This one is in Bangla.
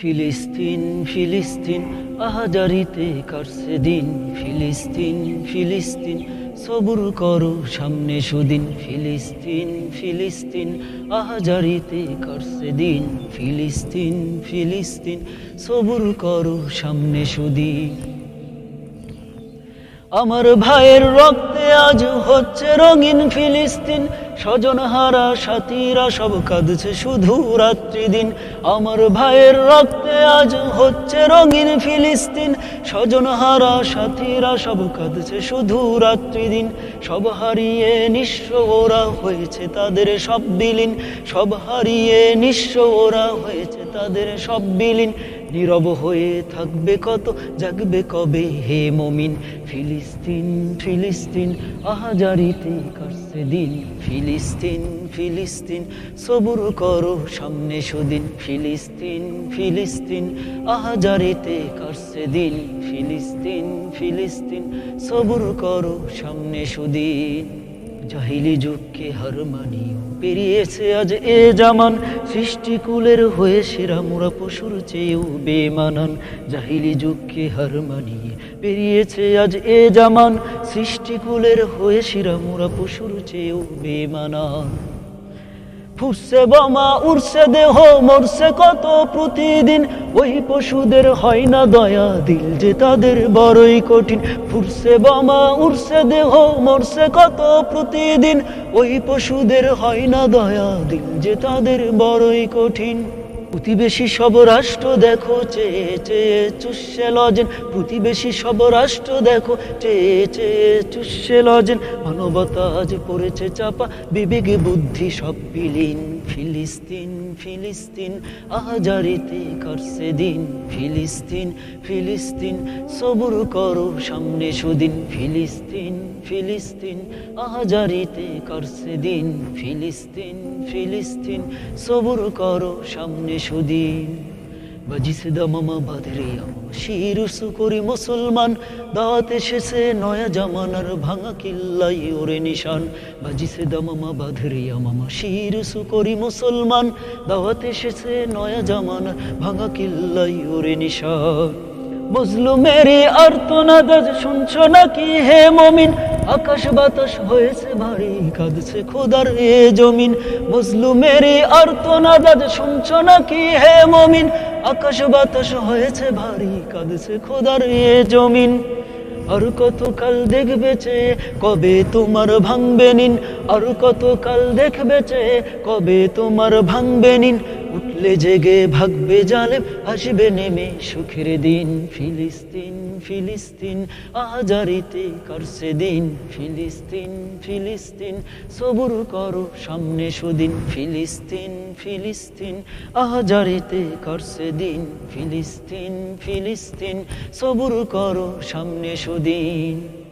ফিলিস্তিন ফিলিস্তিন, আহাজারিতে কাটছে দিন। ফিলিস্তিন ফিলিস্তিন, সবুর করো সামনে সুদিন। ফিলিস্তিন ফিলিস্তিন, আহাজারিতে কাটছে দিন। ফিলিস্তিন ফিলিস্তিন, সবুর করো সামনে সুদিন। আমার ভাইয়ের রক্তে আজ হচ্ছে রঙিন ফিলিস্তিন। স্বজনহারা সাথীরা সব কাঁদছে শুধু রাত্রি দিন। আমার ভাইয়ের রক্তে আজ হচ্ছে রঙিন ফিলিস্তিন। স্বজনহারা সাথীরা সব কাঁদছে শুধু রাত্রি দিন। সব হারিয়ে নিঃস্ব ওরা হয়েছে তাদের সব বিলীন। সব হারিয়ে নিঃস্ব ওরা হয়েছে তাদের সব বিলীন। নীরব হয়ে থাকবে কত, জাগবে কবে হে মমিন? ফিলিস্তিন ফিলিস্তিন, আহাজারিতে কাটছে দিন। ফিলিস্তিন ফিলিস্তিন, সবুর করো সামনে সুদিন। ফিলিস্তিন ফিলিস্তিন, আহাজারিতে কাটছে দিন। ফিলিস্তিন ফিলিস্তিন, সবুর করো সামনে সুদিন। জাহিলি যুগকে হারমানিও পেরিয়েছে আজ এ জামান। সৃষ্টিকুলের হয়ে সেরা মোরা পশুর চেয়েও বেমানান। জাহিলি যুগকে হার মানিয়ে পেরিয়েছে আজ এ জামান। সৃষ্টিকুলের হয়ে সেরা মোরা পশুর চেয়েও বেমানান। ফুসছে বোমা উড়ছে দেহ, মরছে কত প্রতিদিন। ওই পশুদের হয় না দয়া দিল যে তাদের বড়ই কঠিন। ফুরছে বোমা উড়ছে দেহ, মরছে কত প্রতিদিন। ওই পশুদের হয় না দয়া দিল যে তাদের বড়ই কঠিন। প্রতিবেশী সব রাষ্ট্র দেখো, চেয়ে চেয়ে চুষে লজেন। প্রতিবেশী সব রাষ্ট্র দেখো, চেয়ে চেয়ে চুষে লজেন। মানবতা আজ পড়েছে চাপা, বিবেক বুদ্ধি সব বিলীন। ফিলিস্তিন ফিলিস্তিন আহাজারিতে কাটছে দিন। ফিলিস্তিন ফিলিস্তিন, সবুর করো সামনে সুদিন। ফিলিস্তিন ফিলিস্তিন আহাজারিতে কাটছে দিন। ফিলিস্তিন ফিলিস্তিন, সবুর করো সামনে সুদিন বাজিছে দামামা বাঁধরে শিরুসু করি মুসলমান। দাওয়াত এসেছে নয়া জামানার ভাঙা কিল্লাই ওরে নিশান। বাজিছে দামামা বাঁধরে মামা শিরুসু করি মুসলমান। দাওয়াত এসেছে নয়া জামানার ভাঙা কিল্লাই ওরে নিশান। মজলুমেরি আর্তনাদ আজ শুনছো নাকি? হে মমিন, আকাশ বাতাস হয়েছে, ভারী কাঁদছে খোদার এ জমিন। মজলুমেরি আর্তনাদ আজ শুনছো নাকি? হে মমিন, আকাশ বাতাস হয়েছে, ভারী কাঁদছে খোদার এ জমিন। আর কত কাল দেখবে চে কবে তোমার ভাঙবে নিন? আর কত কাল দেখবে চে কবে তোমার ভাঙবে নিন? উঠলে জেগে ভাগবে জালেম, আসবে নেমে সুখের দিন, ফিলিস্তিন ফিলিস্তিন, আজারিতে করছে দিন, ফিলিস্তিন ফিলিস্তিন, সবুর করো সামনে সুদিন, ফিলিস্তিন ফিলিস্তিন, আজারিতে করছে দিন, ফিলিস্তিন ফিলিস্তিন, সবুর করো সামনে সুদিন।